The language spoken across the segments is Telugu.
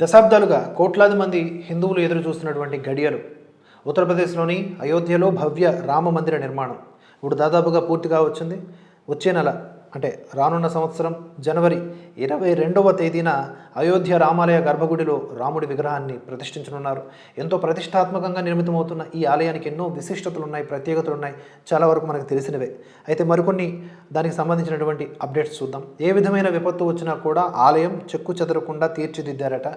దశాబ్దాలుగా కోట్లాది మంది హిందువులు ఎదురు చూస్తున్నటువంటి గడియలు. ఉత్తరప్రదేశ్లోని అయోధ్యలో భవ్య రామ మందిర నిర్మాణం ఇప్పుడు దాదాపుగా పూర్తిగా వచ్చింది. వచ్చే నెల అంటే రానున్న సంవత్సరం జనవరి ఇరవై రెండవ తేదీన అయోధ్య రామాలయ గర్భగుడిలో రాముడి విగ్రహాన్ని ప్రతిష్ఠించనున్నారు. ఎంతో ప్రతిష్టాత్మకంగా నిర్మితమవుతున్న ఈ ఆలయానికి ఎన్నో విశిష్టతలు ఉన్నాయి ప్రత్యేకతలు ఉన్నాయి చాలా వరకు మనకు తెలిసినవే. అయితే మరికొన్ని దానికి సంబంధించినటువంటి అప్డేట్స్ చూద్దాం. ఏ విధమైన విపత్తు వచ్చినా కూడా ఆలయం చెక్కు చెదరకుండా తీర్చిదిద్దారట.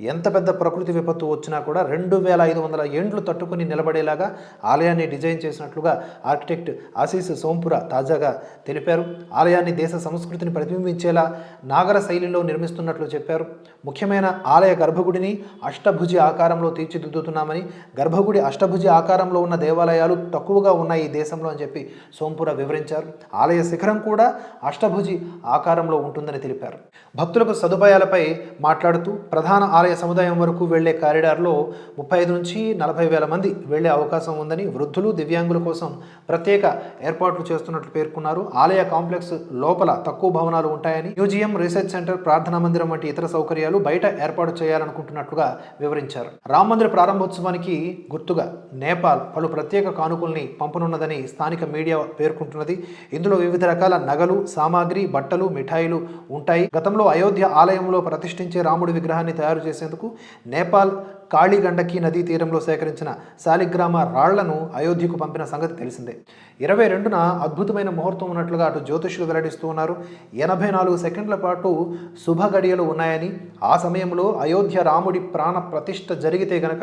ఎంత పెద్ద ప్రకృతి విపత్తు వచ్చినా కూడా రెండు వేల ఐదు వందల ఏండ్లు తట్టుకుని నిలబడేలాగా ఆలయాన్ని డిజైన్ చేసినట్లుగా ఆర్కిటెక్ట్ ఆశీస్ సోంపుర తాజాగా తెలిపారు. ఆలయాన్ని దేశ సంస్కృతిని ప్రతిబింబించేలా నాగర శైలిలో నిర్మిస్తున్నట్లు చెప్పారు. ముఖ్యమైన ఆలయ గర్భగుడిని అష్టభుజి ఆకారంలో తీర్చిదిద్దుతున్నామని గర్భగుడి అష్టభుజి ఆకారంలో ఉన్న దేవాలయాలు తక్కువగా ఉన్నాయి ఈ దేశంలో అని చెప్పి సోంపుర వివరించారు. ఆలయ శిఖరం కూడా అష్టభుజి ఆకారంలో ఉంటుందని తెలిపారు. భక్తులకు సదుపాయాలపై మాట్లాడుతూ ప్రధాన ఆలయ సముదాయం వరకు వెళ్ళే కారిడార్లో ముప్పై ఐదు నుంచి నలభై వేల మంది వెళ్ళే అవకాశం ఉందని వృద్ధులు దివ్యాంగుల కోసం ప్రత్యేక ఏర్పాట్లు చేస్తున్నట్లు పేర్కొన్నారు. ఆలయ కాంప్లెక్స్ లోపల తక్కువ భవనాలు ఉంటాయని మ్యూజియం రీసెర్చ్ సెంటర్ ప్రార్థనా మందిరం వంటి ఇతర సౌకర్యాలు బయట ఏర్పాటు చేయాలనుకుంటున్నట్లుగా వివరించారు. రామ మందిర ప్రారంభోత్సవానికి గుర్తుగా నేపాల్ పలు ప్రత్యేక కానుకల్ని పంపనున్నదని స్థానిక మీడియా పేర్కొంటున్నది. ఇందులో వివిధ రకాల నగలు సామాగ్రి బట్టలు మిఠాయిలు ఉంటాయి. గతంలో అయోధ్య ఆలయంలో ప్రతిష్ఠించే రాముడి విగ్రహాన్ని తయారు చేసేందుకు నేపాల్ కాళీగండకి నదీ తీరంలో సేకరించిన శాలిగ్రామ రాళ్ళను అయోధ్యకు పంపిన సంగతి తెలిసిందే. ఇరవై రెండున అద్భుతమైన ముహూర్తం ఉన్నట్లుగా అటు జ్యోతిష్యులు వెల్లడిస్తూ ఉన్నారు. ఎనభై నాలుగు సెకండ్ల పాటు శుభ గడియలు ఉన్నాయని ఆ సమయంలో అయోధ్య రాముడి ప్రాణ ప్రతిష్ట జరిగితే గనక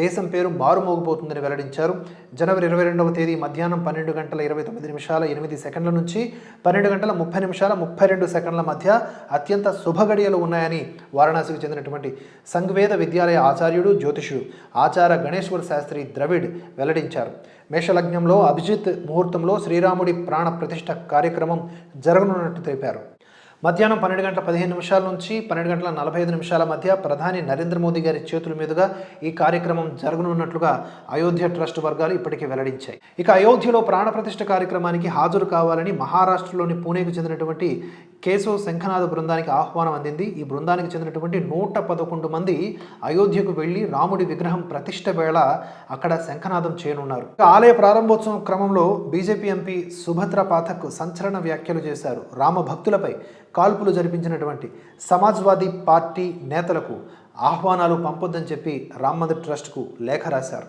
దేశం పేరు మారుమోగిపోతుందని వెల్లడించారు. జనవరి ఇరవై రెండవ తేదీ మధ్యాహ్నం పన్నెండు గంటల ఇరవై తొమ్మిది నిమిషాల ఎనిమిది సెకండ్ల నుంచి పన్నెండు గంటల ముప్పై నిమిషాల ముప్పై రెండు సెకండ్ల మధ్య అత్యంత శుభ గడియలు ఉన్నాయని వారణాసికి చెందినటువంటి సంఘవేద విద్యాలయ ఆచార్యుడు జ్యోతిషుడు ఆచార గణేశ్వర శాస్త్రి ద్రవిడ్ వెల్లడించారు. మేషలగ్నంలో అభిజిత్ ముహూర్తంలో శ్రీరాముడి ప్రాణ ప్రతిష్ట కార్యక్రమం జరగనున్నట్టు తెలిపారు. మధ్యాహ్నం పన్నెండు గంటల పదిహేను నిమిషాల నుంచి పన్నెండు గంటల నలభై ఐదు నిమిషాల మధ్య ప్రధాని నరేంద్ర మోదీ గారి చేతుల మీదుగా ఈ కార్యక్రమం జరగనున్నట్లుగా అయోధ్య ట్రస్ట్ వర్గాలు ఇప్పటికే వెల్లడించాయి. ఇక అయోధ్యలో ప్రాణప్రతిష్ఠ కార్యక్రమానికి హాజరు కావాలని మహారాష్ట్రలోని పూణేకు చెందినటువంటి కేశవ శంఖనాథ బృందానికి ఆహ్వానం అందింది. ఈ బృందానికి చెందినటువంటి నూట పదకొండు మంది అయోధ్యకు వెళ్ళి రాముడి విగ్రహం ప్రతిష్ట వేళ అక్కడ శంఖనాదం చేయనున్నారు. ఆలయ ప్రారంభోత్సవం క్రమంలో బీజేపీ ఎంపీ సుభద్ర పాఠక్ సంచలన వ్యాఖ్యలు చేశారు. రామ భక్తులపై కాల్పులు జరిపించినటువంటి సమాజ్వాదీ పార్టీ నేతలకు ఆహ్వానాలు పంపొద్దని చెప్పి రామ్ మందిర్ ట్రస్ట్కు లేఖ రాశారు.